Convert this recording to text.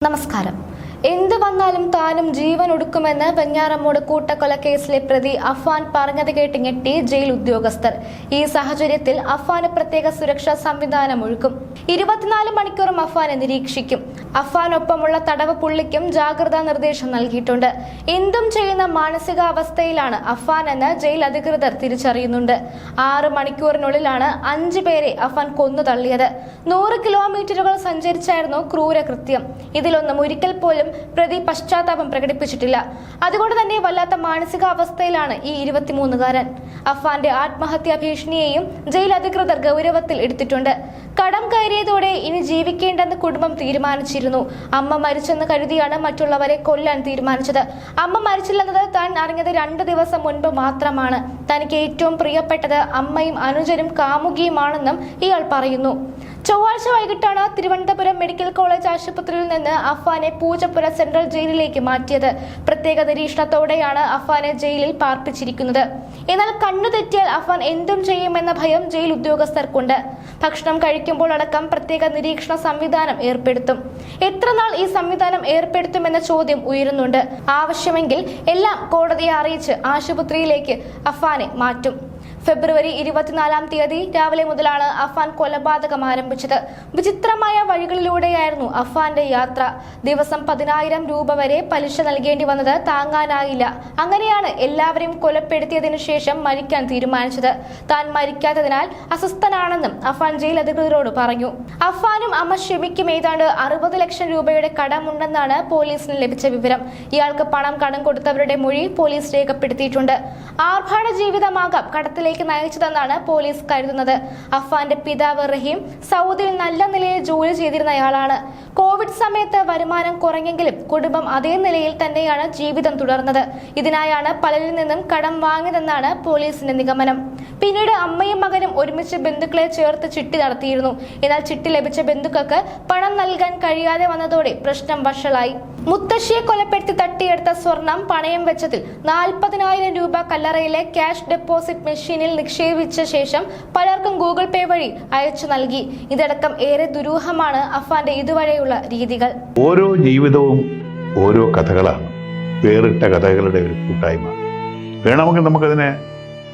നമസ്കാരം എന്ത് വന്നാലും താനും ജീവൻ ഒടുക്കുമെന്ന് വെഞ്ഞാറമ്മൂട് കൂട്ടക്കൊല കേസിലെ പ്രതി അഫാൻ പറഞ്ഞത് കേട്ട് ഞെട്ടി ജയിൽ ഉദ്യോഗസ്ഥർ. ഈ സാഹചര്യത്തിൽ അഫാന് പ്രത്യേക സുരക്ഷാ സംവിധാനം ഒരുക്കും. ഇരുപത്തിനാല് മണിക്കൂറും അഫാനെ നിരീക്ഷിക്കും. അഫാനൊപ്പമുള്ള തടവ് പുള്ളിക്കും ജാഗ്രതാ നിർദ്ദേശം നൽകിയിട്ടുണ്ട്. എന്തും ചെയ്യുന്ന മാനസികാവസ്ഥയിലാണ് അഫാൻ എന്ന് ജയിൽ അധികൃതർ തിരിച്ചറിയുന്നുണ്ട്. ആറ് മണിക്കൂറിനുള്ളിലാണ് അഞ്ചു പേരെ അഫാൻ കൊന്നു തള്ളിയത്. നൂറ് കിലോമീറ്ററുകൾ സഞ്ചരിച്ചായിരുന്നു ക്രൂരകൃത്യം. ഇതിലൊന്നും ഒരിക്കൽ പോലും പ്രതി പശ്ചാത്താപം പ്രകടിപ്പിച്ചിട്ടില്ല. അതുകൊണ്ട് തന്നെ വല്ലാത്ത മാനസികാവസ്ഥയിലാണ് ഈ ഇരുപത്തിമൂന്നുകാരൻ. അഫാന്റെ ആത്മഹത്യാ ഭീഷണിയെയും ജയിൽ അധികൃതർ ഗൗരവത്തിൽ എടുത്തിട്ടുണ്ട്. കടം കയറിയതോടെ ഇനി ജീവിക്കേണ്ടെന്ന് കുടുംബം തീരുമാനിച്ചിരുന്നു. അമ്മ മരിച്ചെന്ന് കരുതിയാണ് മറ്റുള്ളവരെ കൊല്ലാൻ തീരുമാനിച്ചത്. അമ്മ മരിച്ചില്ലെന്നത് താൻ അറിഞ്ഞത് രണ്ടു ദിവസം മുൻപ് മാത്രമാണ്. തനിക്ക് ഏറ്റവും പ്രിയപ്പെട്ടത് അമ്മയും അനുജനും കാമുകിയുമാണെന്നും ഇയാൾ പറയുന്നു. ചൊവ്വാഴ്ച വൈകിട്ടാണ് തിരുവനന്തപുരം മെഡിക്കൽ കോളേജ് ആശുപത്രിയിൽ നിന്ന് അഫാനെ പൂജപ്പുര സെൻട്രൽ ജയിലിലേക്ക് മാറ്റിയത്. പ്രത്യേക നിരീക്ഷണത്തോടെയാണ് അഫാനെ ജയിലിൽ പാർപ്പിച്ചിരിക്കുന്നത്. എന്നാൽ കണ്ണു തെറ്റിയാൽ അഫാൻ എന്തും ചെയ്യുമെന്ന ഭയം ജയിൽ ഉദ്യോഗസ്ഥർക്കുണ്ട്. ഭക്ഷണം കഴിക്കുമ്പോൾ അടക്കം പ്രത്യേക നിരീക്ഷണ സംവിധാനം ഏർപ്പെടുത്തും. എത്ര നാൾ ഈ സംവിധാനം ഏർപ്പെടുത്തുമെന്ന ചോദ്യം ഉയരുന്നുണ്ട്. ആവശ്യമെങ്കിൽ എല്ലാം കോടതിയെ അറിയിച്ച് ആശുപത്രിയിലേക്ക് അഫാനെ മാറ്റും. ഫെബ്രുവരി ഇരുപത്തിനാലാം തീയതി രാവിലെ മുതലാണ് അഫാൻ കൊലപാതകം ആരംഭിച്ചത്. വിചിത്രമായ വഴികളിലൂടെയായിരുന്നു അഫാന്റെ യാത്ര. ദിവസം പതിനായിരം രൂപ വരെ പലിശ നൽകേണ്ടി വന്നത് താങ്ങാനായില്ല. അങ്ങനെയാണ് എല്ലാവരെയും കൊലപ്പെടുത്തിയതിനു ശേഷം മരിക്കാൻ തീരുമാനിച്ചത്. താൻ മരിക്കാത്തതിനാൽ അസ്വസ്ഥനാണെന്നും അഫാൻ ജയിൽ അധികൃതരോട് പറഞ്ഞു. അഫാനും അമ്മ ഷെമിക്കും ഏതാണ്ട് അറുപത് ലക്ഷം രൂപയുടെ കടമുണ്ടെന്നാണ് പോലീസിന് ലഭിച്ച വിവരം. ഇയാൾക്ക് പണം കടം കൊടുത്തവരുടെ മൊഴി പോലീസ് രേഖപ്പെടുത്തിയിട്ടുണ്ട്. ആർഭാട ജീവിതമാകാം കടത്തിലേക്ക് നയിച്ചതെന്നാണ് പോലീസ് കരുതുന്നത്. അഫാന്റെ പിതാവ് റഹീം സൗദിയിൽ നല്ല നിലയിൽ ജോലി ചെയ്തിരുന്നയാളാണ് കോവിഡ് സമയത്ത് വരുമാനം കുറഞ്ഞെങ്കിലും കുടുംബം അതേ നിലയിൽ തന്നെയാണ് ജീവിതം തുടർന്നത്. ഇതിനായാണ് പലരിൽ നിന്നും കടം വാങ്ങിയതെന്നാണ് പോലീസിന്റെ നിഗമനം. പിന്നീട് അമ്മയും മകനും ഒരുമിച്ച് ബന്ധുക്കളെ ചേർത്ത് ചിട്ടി നടത്തിയിരുന്നു. എന്നാൽ ചിട്ടി ലഭിച്ച ബന്ധുക്കൾക്ക് പണം നൽകാൻ കഴിയാതെ വന്നതോടെ പ്രശ്നം വഷളായി. മുത്തശ്ശിയെ കൊലപ്പെടുത്തി തട്ടിയെടുത്ത സ്വർണം പണയം വെച്ചതിൽ നാൽപ്പതിനായിരം രൂപ കല്ലറയിലെ ക്യാഷ് ഡെപ്പോസിറ്റ് മെഷീനിൽ നിക്ഷേപിച്ച ശേഷം പലർക്കും ഗൂഗിൾ പേ വഴി അയച്ചു നൽകി. ഇതടക്കം ഏറെ ദുരൂഹമാണ് അഫാന്റെ ഇതുവരെയുള്ള രീതികൾ. ഓരോ ജീവിതവും ഓരോ കഥകളാണ്. വേറിട്ട കഥകളുടെ ഒരു കൂട്ടായ്മ. വേണമെങ്കിൽ നമുക്കതിനെ